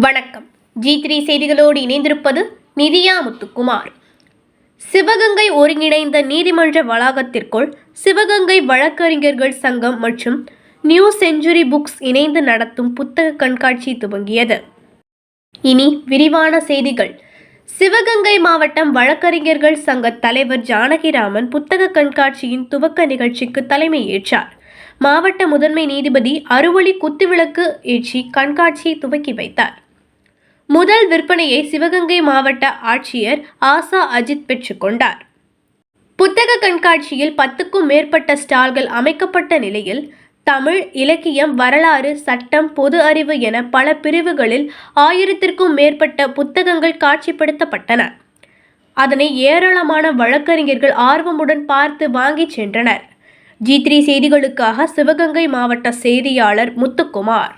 வணக்கம். G three செய்திகளோடு இணைந்திருப்பது நிதியா முத்துக்குமார். சிவகங்கை ஒருங்கிணைந்த நீதிமன்ற வளாகத்திற்குள் சிவகங்கை வழக்கறிஞர்கள் சங்கம் மற்றும் நியூ செஞ்சுரி புக்ஸ் இணைந்து நடத்தும் புத்தக கண்காட்சி துவங்கியது. இனி விரிவான செய்திகள். சிவகங்கை மாவட்டம் வழக்கறிஞர்கள் சங்க தலைவர் ஜானகிராமன் புத்தக கண்காட்சியின் துவக்க நிகழ்ச்சிக்கு தலைமை ஏற்றார். மாவட்ட முதன்மை நீதிபதி அறுவழி குத்துவிளக்கு ஏற்றி கண்காட்சியை துவக்கி வைத்தார். முதல் விற்பனையை சிவகங்கை மாவட்ட ஆட்சியர் ஆசா அஜித் பெற்றுக்கொண்டார். புத்தக கண்காட்சியில் பத்துக்கும் மேற்பட்ட ஸ்டால்கள் அமைக்கப்பட்ட நிலையில் தமிழ் இலக்கியம் வரலாறு சட்டம் பொது அறிவு என பல பிரிவுகளில் ஆயிரத்திற்கும் மேற்பட்ட புத்தகங்கள் காட்சிப்படுத்தப்பட்டன. அதனை ஏராளமான வழக்கறிஞர்கள் ஆர்வமுடன் பார்த்து வாங்கிச் சென்றனர். ஜி த்ரீ செய்திகளுக்காக சிவகங்கை மாவட்ட செய்தியாளர் முத்துக்குமார்.